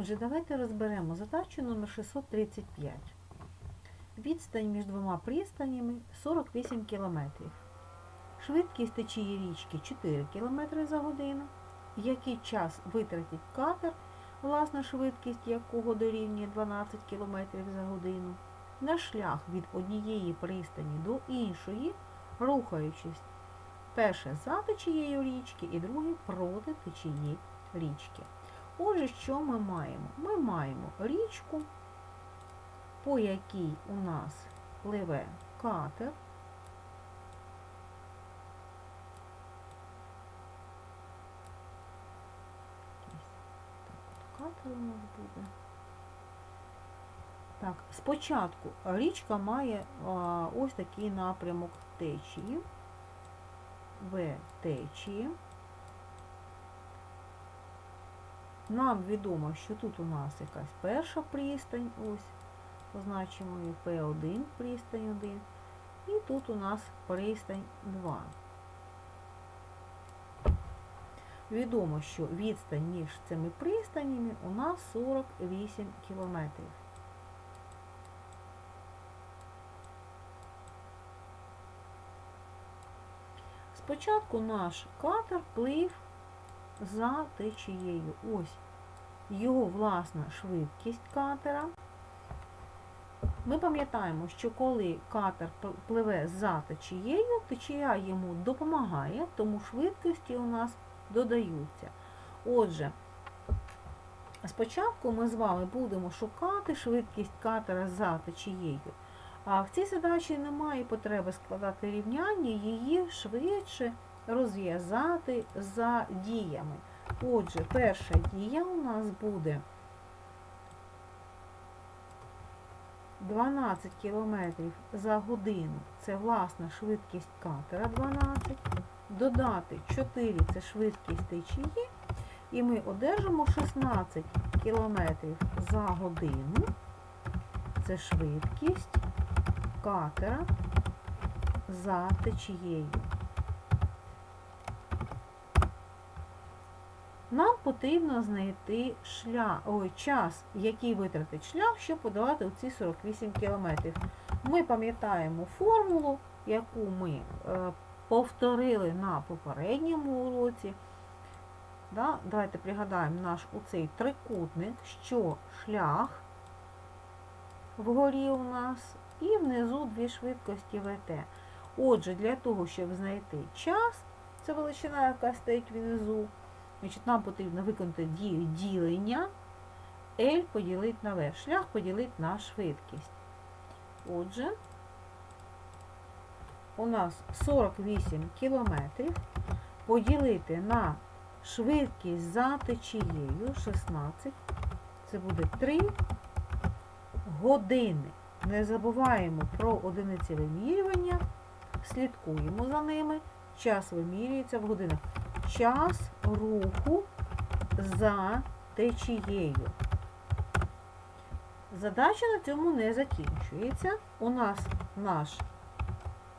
Отже, давайте розберемо задачу номер 635. Відстань між двома пристанями 48 км. Швидкість течії річки 4 км за годину. Який час витратить катер, власна швидкість якого дорівнює 12 км за годину, на шлях від однієї пристані до іншої, рухаючись перше за течією річки і друге проти течії річки. Отже, що ми маємо? Ми маємо річку, по якій у нас пливе катер. Катер у нас буде. Так, спочатку річка має а, ось такий напрямок течії, В течії. Нам відомо, що тут у нас якась перша пристань, ось, позначимо її P1, пристань 1, і тут у нас пристань 2. Відомо, що відстань між цими пристанями у нас 48 кілометрів. Спочатку наш катер плив за течією. Ось його власна швидкість катера. Ми пам'ятаємо, що коли катер пливе за течією, течія йому допомагає, тому швидкості у нас додаються. Отже, спочатку ми з вами будемо шукати швидкість катера за течією. А в цій задачі немає потреби складати рівняння, її швидше розв'язати за діями. Отже, перша дія у нас буде 12 км за годину це власна швидкість катера 12. Додати 4 це швидкість течії, і ми одержимо 16 км за годину. Це швидкість катера за течією. Нам потрібно знайти шлях, ой, час, який витратить шлях, щоб подолати оці 48 км. Ми пам'ятаємо формулу, яку ми е, повторили на попередньому уроці. Да? Давайте пригадаємо наш оцей трикутник, що шлях вгорі у нас і внизу дві швидкості ВТ. Отже, для того, щоб знайти час, це величина, яка стоїть внизу, значить, нам потрібно виконати дію ділення L поділити на V. Шлях поділити на швидкість. Отже, у нас 48 кілометрів поділити на швидкість за течією 16, це буде 3 години. Не забуваємо про одиниці вимірювання, слідкуємо за ними. Час вимірюється в годинах. Час руху за течією. Задача на цьому не закінчується. У нас наш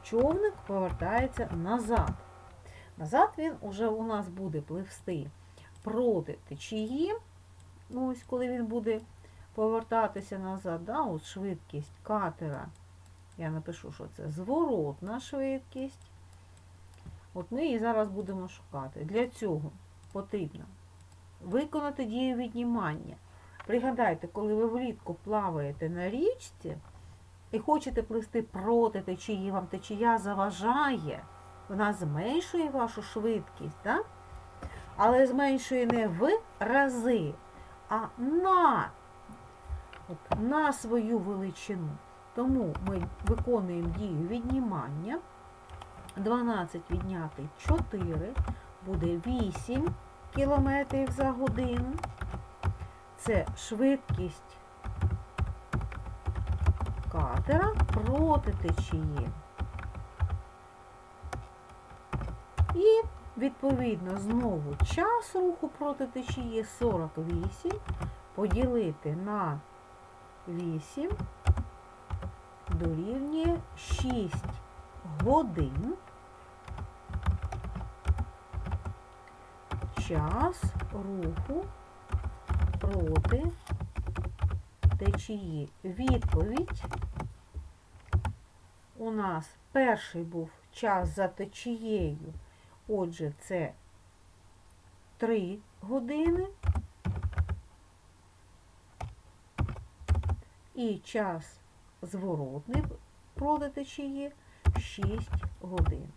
човник повертається назад. Назад він уже у нас буде пливсти проти течії. Ну, ось коли він буде повертатися назад, да, от швидкість катера. Я напишу, що це зворотна швидкість. От ми її зараз будемо шукати. Для цього потрібно виконати дію віднімання. Пригадайте, коли ви влітку плаваєте на річці і хочете плисти проти течії, вам течія заважає, вона зменшує вашу швидкість, так? але зменшує не в рази, а на от, на свою величину. Тому ми виконуємо дію віднімання. 12 відняти 4 буде 8 км за годину. Це швидкість катера проти течії. І, відповідно, знову час руху проти течії 48 поділити на 8 дорівнює 6 годин. Час руху проти течії. Відповідь у нас перший був час за течією. Отже, це 3 години. І час зворотний проти течії 6 годин.